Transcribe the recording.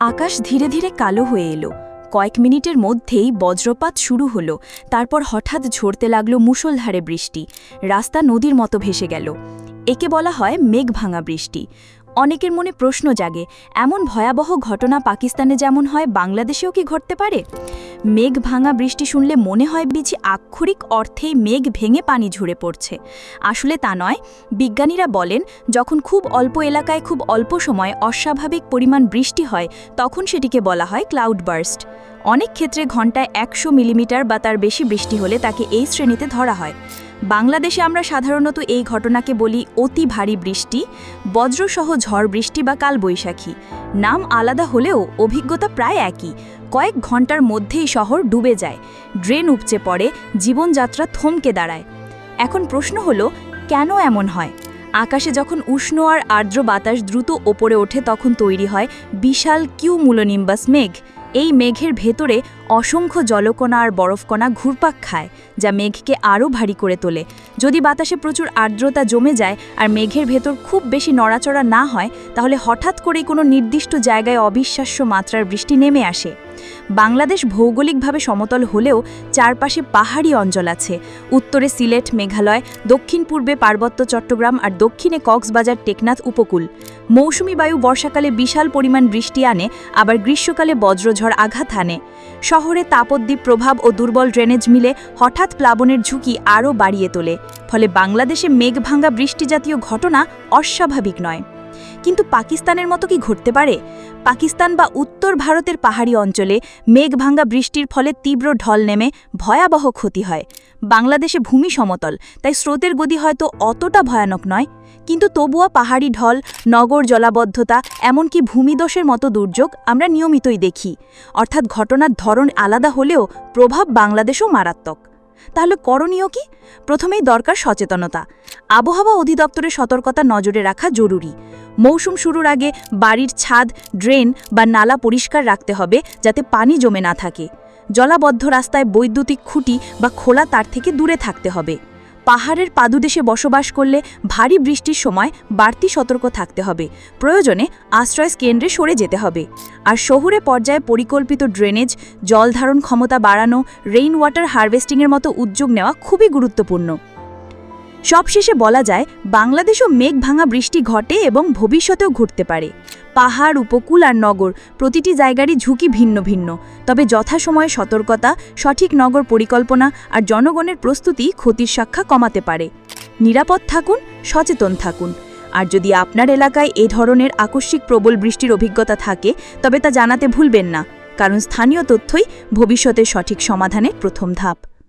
আকাশ ধীরে ধীরে কালো হয়ে এলো। কয়েক মিনিটের মধ্যেই বজ্রপাত শুরু হলো। তারপর হঠাৎ ঝরতে লাগল মুষলধারে বৃষ্টি। রাস্তা নদীর মতো ভেসে গেল। একে বলা হয় মেঘ ভাঙা বৃষ্টি। অনেকের মনে প্রশ্ন জাগে, এমন ভয়াবহ ঘটনা পাকিস্তানে যেমন হয়, বাংলাদেশেও কি ঘটতে পারে? মেঘ ভাঙা বৃষ্টি শুনলে মনে হয় বিচি আক্ষরিক অর্থেই মেঘ ভেঙে পানি ঝরে পড়ছে। আসলে তা নয়। বিজ্ঞানীরা বলেন, যখন খুব অল্প এলাকায় খুব অল্প সময় অস্বাভাবিক পরিমাণ বৃষ্টি হয়, তখন সেটিকে বলা হয় ক্লাউড বার্স্ট অনেক ক্ষেত্রে ঘন্টায় একশো মিলিমিটার বা তার বেশি বৃষ্টি হলে তাকে এই শ্রেণীতে ধরা হয়। বাংলাদেশে আমরা সাধারণত এই ঘটনাকে বলি অতি ভারী বৃষ্টি, বজ্রসহ ঝড় বৃষ্টি বা কালবৈশাখী। নাম আলাদা হলেও অভিজ্ঞতা প্রায় একই। কয়েক ঘণ্টার মধ্যেই শহর ডুবে যায়, ড্রেন উপচে পড়ে, জীবনযাত্রা থমকে দাঁড়ায়। এখন প্রশ্ন হলো, কেন এমন হয়? আকাশে যখন উষ্ণ আর আর্দ্র বাতাস দ্রুত ওপরে ওঠে তখন তৈরি হয় বিশাল কিউ কিউমুলোনিম্বাস মেঘ। এই মেঘের ভেতরে অসংখ্য জলকণা আর বরফকণা ঘুরপাক খায়, যা মেঘকে আরও ভারী করে তোলে। যদি বাতাসে প্রচুর আর্দ্রতা জমে যায় আর মেঘের ভেতর খুব বেশি নড়াচড়া না হয়, তাহলে হঠাৎ করেই কোনো নির্দিষ্ট জায়গায় অবিশ্বাস্য মাত্রার বৃষ্টি নেমে আসে। বাংলাদেশ ভৌগোলিকভাবে সমতল হলেও চারপাশে পাহাড়ি অঞ্চল আছে। উত্তরে সিলেট, মেঘালয়, দক্ষিণ পূর্বে পার্বত্য চট্টগ্রাম আর দক্ষিণে কক্সবাজার টেকনাথ উপকূল। মৌসুমি বায়ু বর্ষাকালে বিশাল পরিমাণ বৃষ্টি আনে, আবার গ্রীষ্মকালে বজ্রঝড় আঘাত আনে শহরে তাপদ্বীপ প্রভাব ও দুর্বল ড্রেনেজ মিলে হঠাৎ প্লাবনের ঝুঁকি আরও বাড়িয়ে তোলে, ফলে বাংলাদেশে মেঘভাঙ্গা বৃষ্টি জাতীয় ঘটনা অস্বাভাবিক নয়। কিন্তু পাকিস্তানের মতো কি ঘটতে পারে? পাকিস্তান বা উত্তর ভারতের পাহাড়ি অঞ্চলে মেঘভাঙ্গা বৃষ্টির ফলে তীব্র ঢল নেমে ভয়াবহ ক্ষতি হয়। বাংলাদেশে ভূমি সমতল, তাই স্রোতের গতি হয়তো অতটা ভয়ানক নয়। কিন্তু তবুও পাহাড়ি ঢল, নগর জলাবদ্ধতা, এমনকি ভূমিদোষের মতো দুর্যোগ আমরা নিয়মিতই দেখি। অর্থাৎ ঘটনার ধরন আলাদা হলেও প্রভাব বাংলাদেশও মারাত্মক। তাহলে করণীয় কি? প্রথমেই দরকার সচেতনতা। আবহাওয়া অধিদপ্তরের সতর্কতা নজরে রাখা জরুরি। মৌসুম শুরুর আগে বাড়ির ছাদ, ড্রেন বা নালা পরিষ্কার রাখতে হবে যাতে পানি জমে না থাকে। জলাবদ্ধ রাস্তায় বৈদ্যুতিক খুঁটি বা খোলা তার থেকে দূরে থাকতে হবে। পাহাড়ের পাদুদেশে বসবাস করলে ভারী বৃষ্টির সময় বাড়তি সতর্ক থাকতে হবে। প্রয়োজনে আশ্রয় কেন্দ্রে সরে যেতে হবে। আর শহুরে পর্যায়ে পরিকল্পিত ড্রেনেজ, জল ধারণ ক্ষমতা বাড়ানো রেইন ওয়াটার হারভেস্টিংয়ের মতো উদ্যোগ নেওয়া খুবই গুরুত্বপূর্ণ। সবশেষে বলা যায়, বাংলাদেশও মেঘ ভাঙা বৃষ্টি ঘটে এবং ভবিষ্যতেও ঘটতে পারে। পাহাড়, উপকূল আর নগর, প্রতিটি জায়গারই ঝুঁকি ভিন্ন ভিন্ন। তবে যথাসময়ে সতর্কতা, সঠিক নগর পরিকল্পনা আর জনগণের প্রস্তুতি ক্ষতির সাক্ষা কমাতে পারে। নিরাপদ থাকুন, সচেতন থাকুন। আর যদি আপনার এলাকায় এ ধরনের আকস্মিক প্রবল বৃষ্টির অভিজ্ঞতা থাকে, তবে তা জানাতে ভুলবেন না। কারণ স্থানীয় তথ্যই ভবিষ্যতের সঠিক সমাধানের প্রথম ধাপ।